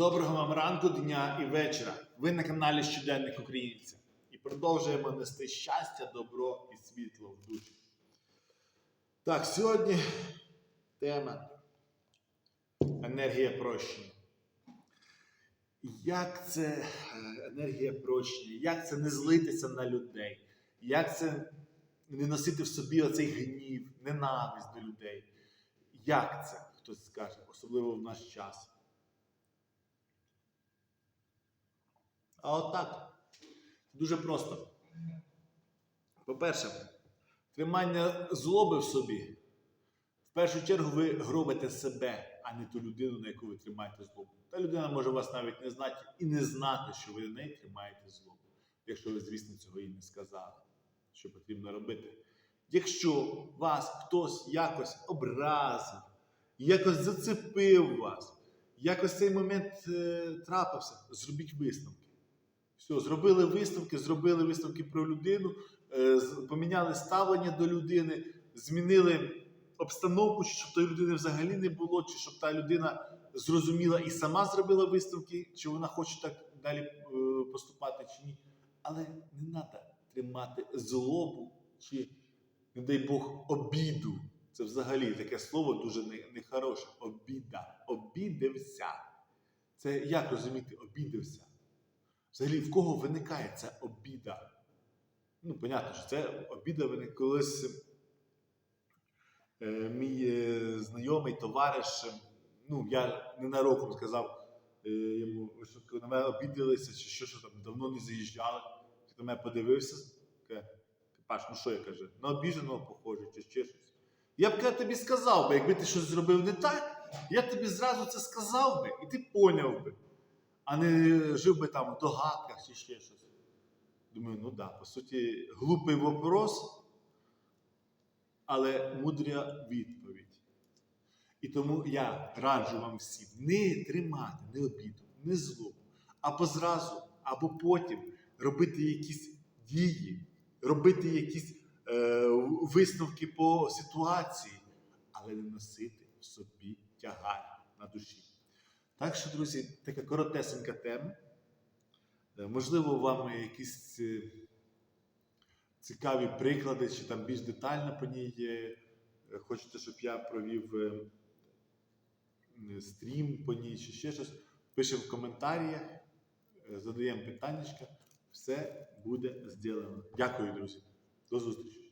Доброго вам ранку, дня і вечора. Ви на каналі Щоденник Українця. І продовжуємо нести щастя, добро і світло в душі. Так, сьогодні тема енергія прощення. Як це е, енергія прощення? Як це не злитися на людей? Як це не носити в собі оцей гнів, ненависть до людей? Як це? Хтось скаже, особливо в наш час. А от так. Дуже просто. По-перше, тримання злоби в собі. В першу чергу ви гробите себе, а не ту людину, на яку ви тримаєте злобу. Та людина може вас навіть не знати і не знати, що ви на неї тримаєте злобу. Якщо ви, звісно, цього їй не сказали, що потрібно робити. Якщо вас хтось якось образив, якось зацепив вас, якось цей момент е, трапився, зробіть висновки. Все, зробили висновки, зробили висновки про людину, е, поміняли ставлення до людини, змінили обстановку, щоб тої людини взагалі не було, чи щоб та людина зрозуміла і сама зробила висновки, чи вона хоче так далі е, поступати, чи ні. Але не треба тримати злобу чи, не дай Бог, обіду. Це взагалі таке слово дуже нехороше. Обіда. Обідився. Це як розуміти, обідився? Взагалі, в кого виникає ця обіда? Ну, понятно, що це обіда виникає колись е, мій е, знайомий товариш, е, ну, я ненароком сказав йому, що на мене обідалися, чи що, що там давно не заїжджали. Він на мене подивився, каже, Паш, ну що я каже, на обіженого похоже, чи ще щось. Я б каже, тобі сказав би, якби ти щось зробив не так, я тобі зразу це сказав би, і ти поняв би а не жив би там в догадках чи ще щось. Думаю, ну да, по суті, глупий вопрос, але мудра відповідь. І тому я раджу вам всім не тримати не обіду, не злобу, або зразу, або потім робити якісь дії, робити якісь е, висновки по ситуації, але не носити в собі тягар на душі. Так що, друзі, така коротесенька тема. Е, Можливо, вам якісь е, цікаві приклади, чи там більш детально по ній є. Е, Хочете, щоб я провів стрім по ній чи ще щось. Пишемо в коментарях, задаємо питання. Все буде зроблено. Дякую, друзі. До зустрічі.